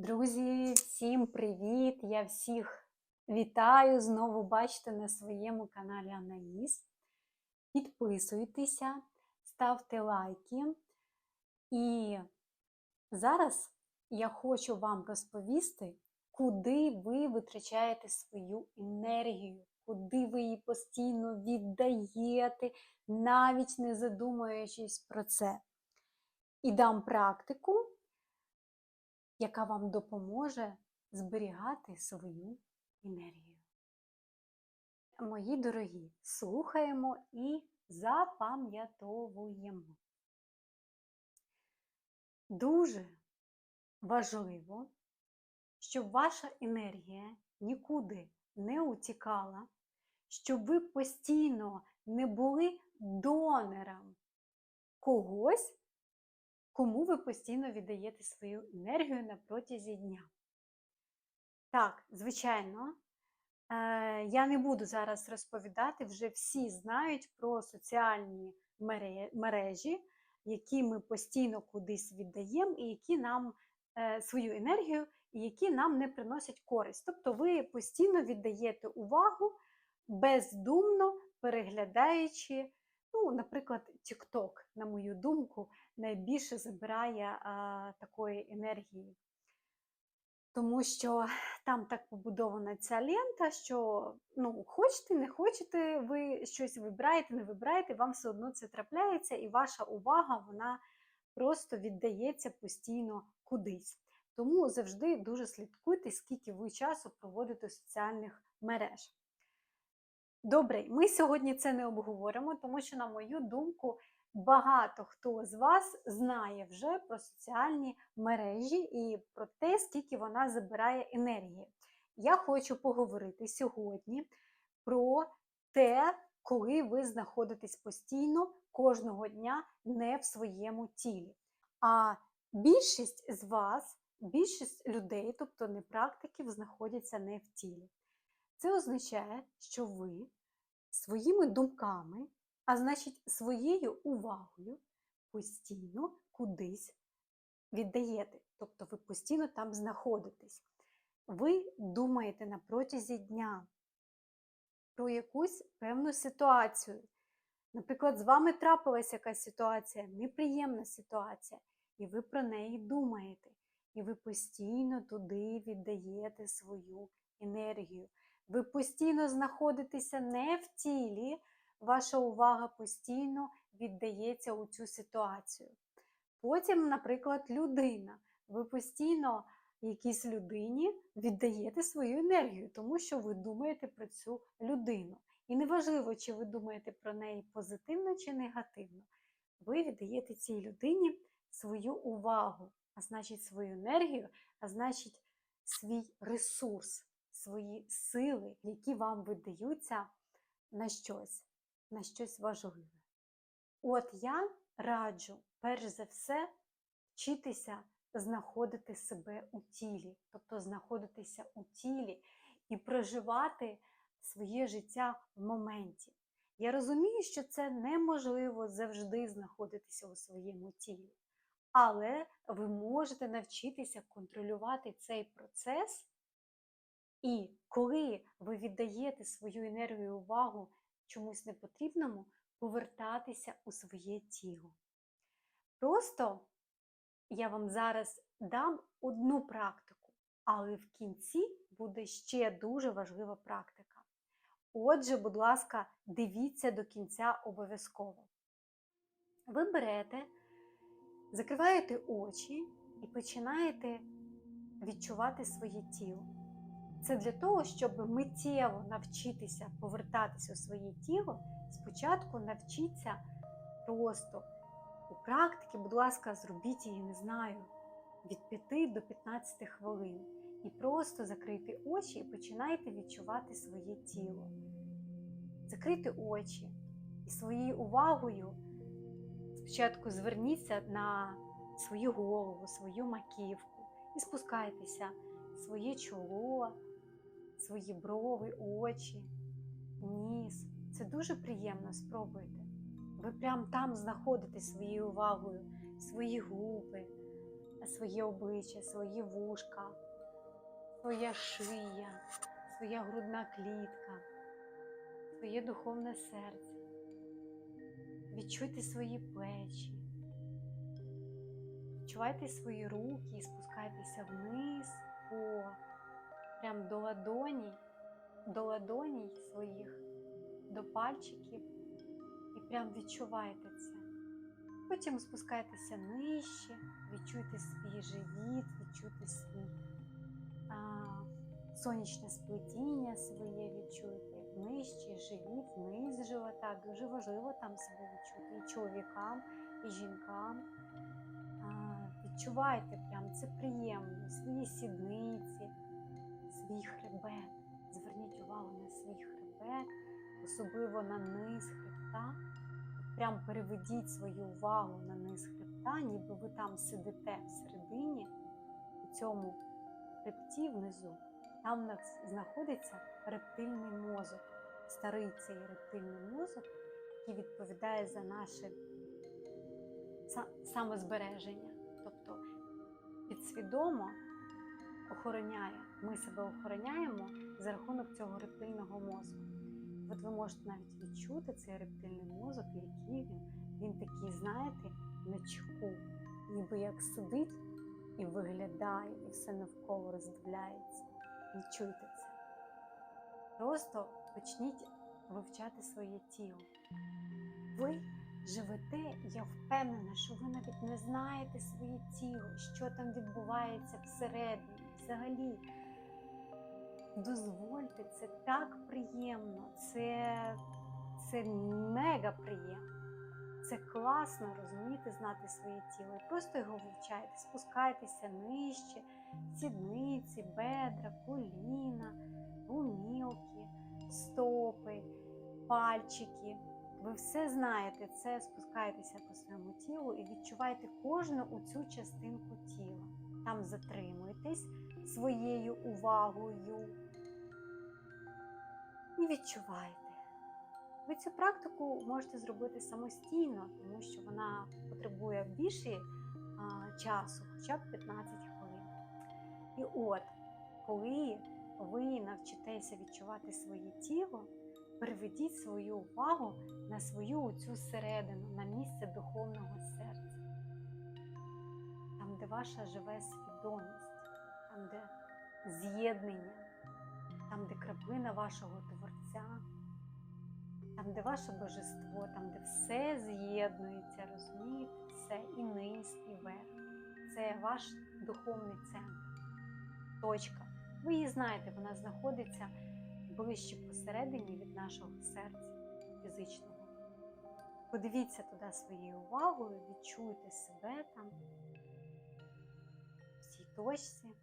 Друзі, всім привіт! Я всіх вітаю знову бачите на своєму каналі Анаїс. Підписуйтеся, ставте лайки. І зараз я хочу вам розповісти, куди ви витрачаєте свою енергію, куди ви її постійно віддаєте, навіть не задумуючись про це. І дам практику яка вам допоможе зберігати свою енергію. Мої дорогі, слухаємо і запам'ятовуємо. Дуже важливо, щоб ваша енергія нікуди не утікала, щоб ви постійно не були донором когось, кому ви постійно віддаєте свою енергію на протязі дня. Так, звичайно, е, я не буду зараз розповідати, вже всі знають про соціальні мережі, які ми постійно кудись віддаємо, і які нам е, свою енергію, і які нам не приносять користь. Тобто ви постійно віддаєте увагу бездумно переглядаючи Ну, наприклад, TikTok, на мою думку, найбільше забирає а, такої енергії. Тому що там так побудована ця лента, що ну, хочете, не хочете, ви щось вибираєте, не вибираєте, вам все одно це трапляється, і ваша увага вона просто віддається постійно кудись. Тому завжди дуже слідкуйте, скільки ви часу проводите в соціальних мереж. Добре, ми сьогодні це не обговоримо, тому що, на мою думку, багато хто з вас знає вже про соціальні мережі і про те, скільки вона забирає енергії. Я хочу поговорити сьогодні про те, коли ви знаходитесь постійно кожного дня не в своєму тілі. А більшість з вас, більшість людей, тобто не практиків, знаходяться не в тілі. Це означає, що ви своїми думками, а значить, своєю увагою постійно кудись віддаєте. Тобто ви постійно там знаходитесь. Ви думаєте на протязі дня про якусь певну ситуацію. Наприклад, з вами трапилася якась ситуація, неприємна ситуація, і ви про неї думаєте. І ви постійно туди віддаєте свою енергію. Ви постійно знаходитеся не в тілі, ваша увага постійно віддається у цю ситуацію. Потім, наприклад, людина. Ви постійно якійсь людині віддаєте свою енергію, тому що ви думаєте про цю людину. І неважливо, чи ви думаєте про неї позитивно чи негативно, ви віддаєте цій людині свою увагу, а значить, свою енергію, а значить, свій ресурс свої сили, які вам видаються на щось, на щось важливе. От я раджу, перш за все, вчитися знаходити себе у тілі, тобто знаходитися у тілі і проживати своє життя в моменті. Я розумію, що це неможливо завжди знаходитися у своєму тілі, але ви можете навчитися контролювати цей процес і коли ви віддаєте свою енергію і увагу чомусь непотрібному, повертатися у своє тіло. Просто я вам зараз дам одну практику, але в кінці буде ще дуже важлива практика. Отже, будь ласка, дивіться до кінця обов'язково. Ви берете, закриваєте очі і починаєте відчувати своє тіло. Це для того, щоб миттєво навчитися повертатися у своє тіло, спочатку навчіться просто у практики, будь ласка, зробіть її, не знаю, від 5 до 15 хвилин. І просто закрийте очі і починайте відчувати своє тіло. Закрийте очі і своєю увагою спочатку зверніться на свою голову, свою маківку і спускайтеся в своє чоло свої брови, очі, ніс. Це дуже приємно, спробуйте. Ви прямо там знаходите своєю увагою свої губи, своє обличчя, свої вушка, своя шия, своя грудна клітка, своє духовне серце. Відчуйте свої плечі. Відчувайте свої руки і спускайтеся вниз по прям до ладоні, до ладоній своїх, до пальчиків. І прям відчувайте це. Потім спускайтеся нижче, відчуйте свій живіт, відчуйте свій а, сонячне сплетіння своє, відчуйте нижче живіт, вниз живота. Дуже важливо там себе відчути і чоловікам, і жінкам. А, відчувайте прям це приємно, свої сідниці, свій хребет. Зверніть увагу на свій хребет, особливо на низ хребта. Прям переведіть свою увагу на низ хребта, ніби ви там сидите всередині, у цьому хребті внизу. Там знаходиться рептильний мозок, старий цей рептильний мозок, який відповідає за наше самозбереження. Тобто підсвідомо охороняє, ми себе охороняємо за рахунок цього рептильного мозку. От ви можете навіть відчути цей рептильний мозок, який він. Він такий, знаєте, на чеку, ніби як сидить і виглядає, і все навколо роздивляється. Відчуйте це. Просто почніть вивчати своє тіло. Ви живете, я впевнена, що ви навіть не знаєте своє тіло, що там відбувається всередині. Взагалі, дозвольте, це так приємно, це, це мега приємно. Це класно розуміти, знати своє тіло. І просто його вивчайте, спускайтеся нижче, сідниці, бедра, коліна, гумілки, стопи, пальчики. Ви все знаєте, це спускайтеся по своєму тілу і відчувайте кожну оцю частинку тіла. Там затримуйтесь своєю увагою і відчувайте. Ви цю практику можете зробити самостійно, тому що вона потребує більше а, часу, хоча б 15 хвилин. І от, коли ви навчитеся відчувати своє тіло, переведіть свою увагу на свою цю середину, на місце духовного ваша живе свідомість, там, де з'єднання, там, де краплина вашого Творця там, де ваше божество, там, де все з'єднується, розумієте, все і низ, і верх. Це ваш духовний центр, точка. Ви її знаєте, вона знаходиться ближче посередині від нашого серця фізичного. Подивіться туди своєю увагою, відчуйте себе там, точці.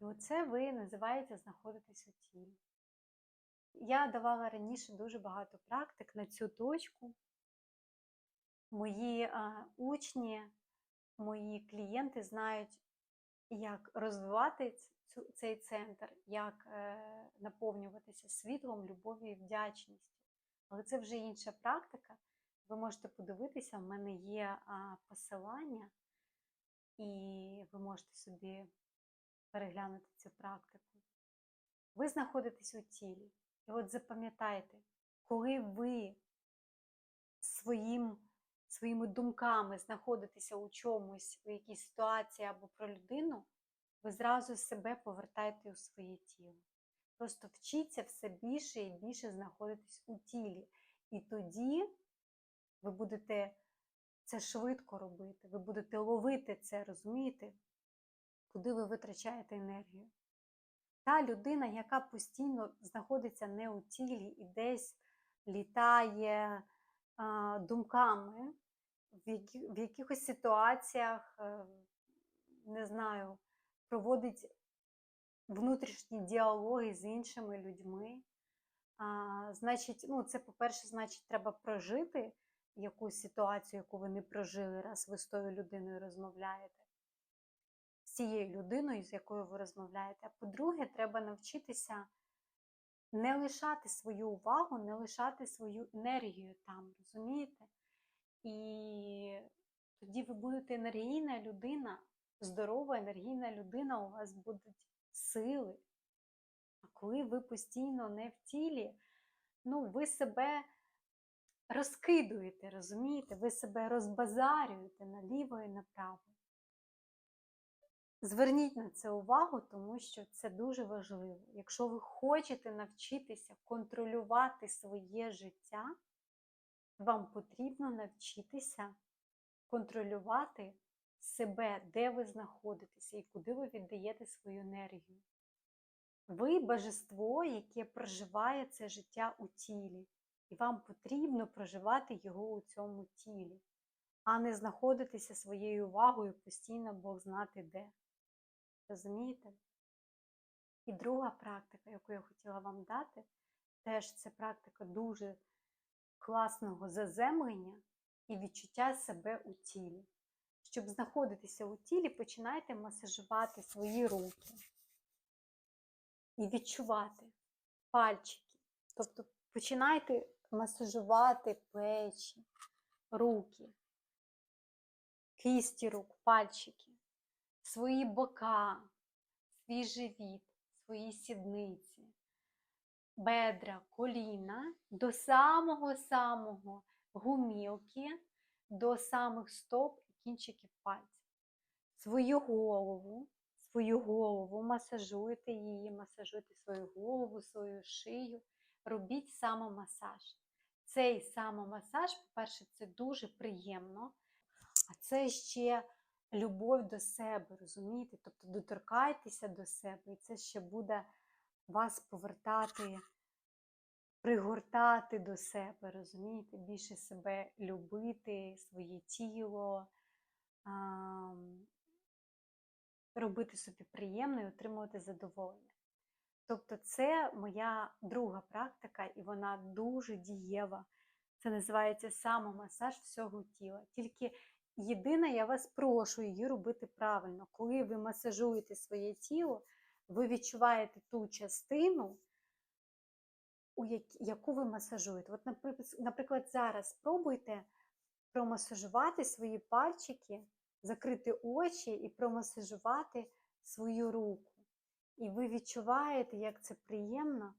І оце ви називаєте знаходитись у тілі. Я давала раніше дуже багато практик на цю точку. Мої а, учні, мої клієнти знають, як розвивати цю, цей центр, як е, наповнюватися світлом, любов'ю і вдячністю. Але це вже інша практика. Ви можете подивитися, в мене є а, посилання, і ви можете собі переглянути цю практику. Ви знаходитесь у тілі. І от запам'ятайте, коли ви своїм, своїми думками знаходитеся у чомусь, у якійсь ситуації або про людину, ви зразу себе повертаєте у своє тіло. Просто вчіться все більше і більше знаходитись у тілі. І тоді ви будете це швидко робити, ви будете ловити це, розумієте, куди ви витрачаєте енергію та людина, яка постійно знаходиться не у тілі і десь літає а, думками, в, які, в якихось ситуаціях, е, не знаю, проводить внутрішні діалоги з іншими людьми. А, Значить, ну, це, по-перше, значить, треба прожити якусь ситуацію, яку ви не прожили, раз ви з тою людиною розмовляєте з цією людиною, з якою ви розмовляєте. А по-друге, треба навчитися не лишати свою увагу, не лишати свою енергію там, розумієте? І тоді ви будете енергійна людина, здорова, енергійна людина, у вас будуть сили. А коли ви постійно не в тілі, ну, ви себе розкидуєте, розумієте? Ви себе розбазарюєте наліво і направо. Зверніть на це увагу, тому що це дуже важливо. Якщо ви хочете навчитися контролювати своє життя, вам потрібно навчитися контролювати себе, де ви знаходитеся і куди ви віддаєте свою енергію. Ви божество, яке проживає це життя у тілі, і вам потрібно проживати його у цьому тілі, а не знаходитися своєю увагою постійно Бог знати де. Розумієте? І друга практика, яку я хотіла вам дати, теж це практика дуже класного заземлення і відчуття себе у тілі. Щоб знаходитися у тілі, починайте масажувати свої руки і відчувати пальчики. Тобто починайте масажувати плечі, руки, кисті рук, пальчики, свої бока, свій живіт, свої сідниці, бедра, коліна до самого-самого гумілки, до самих стоп і кінчиків пальців. Свою голову, свою голову, масажуйте її, масажуйте свою голову, свою шию, робіть самомасаж. Цей самомасаж, по-перше, це дуже приємно, а це ще любов до себе, розумієте? Тобто доторкайтеся до себе, і це ще буде вас повертати, пригортати до себе, розумієте? Більше себе любити, своє тіло, робити собі приємно і отримувати задоволення. Тобто, це моя друга практика, і вона дуже дієва. Це називається самомасаж всього тіла. Тільки єдине, я вас прошу її робити правильно. Коли ви масажуєте своє тіло, ви відчуваєте ту частину, яку ви масажуєте. От, наприклад, зараз спробуйте промасажувати свої пальчики, закрити очі і промасажувати свою руку. І ви відчуваєте, як це приємно,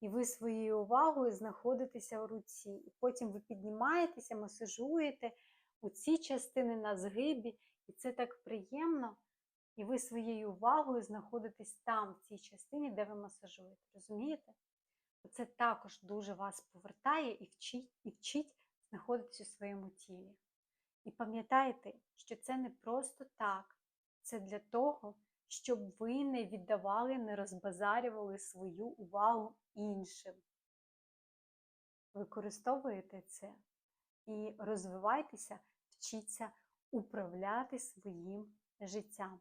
і ви своєю увагою знаходитеся у руці. І потім ви піднімаєтеся, масажуєте у ці частини на згибі, і це так приємно. І ви своєю увагою знаходитесь там, в цій частині, де ви масажуєте. Розумієте? Це також дуже вас повертає і вчить, і вчить знаходитися у своєму тілі. І пам'ятайте, що це не просто так, це для того, щоб ви не віддавали, не розбазарювали свою увагу іншим. Використовуєте це і розвивайтеся, вчіться управляти своїм життям.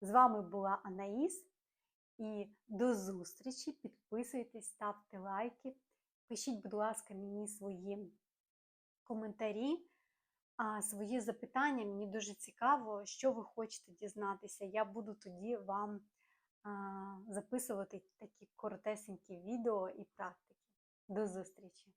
З вами була Анаїс. І до зустрічі. Підписуйтесь, ставте лайки. Пишіть, будь ласка, мені свої коментарі, свої запитання. Мені дуже цікаво, що ви хочете дізнатися. Я буду тоді вам записувати такі коротесенькі відео і практики. До зустрічі!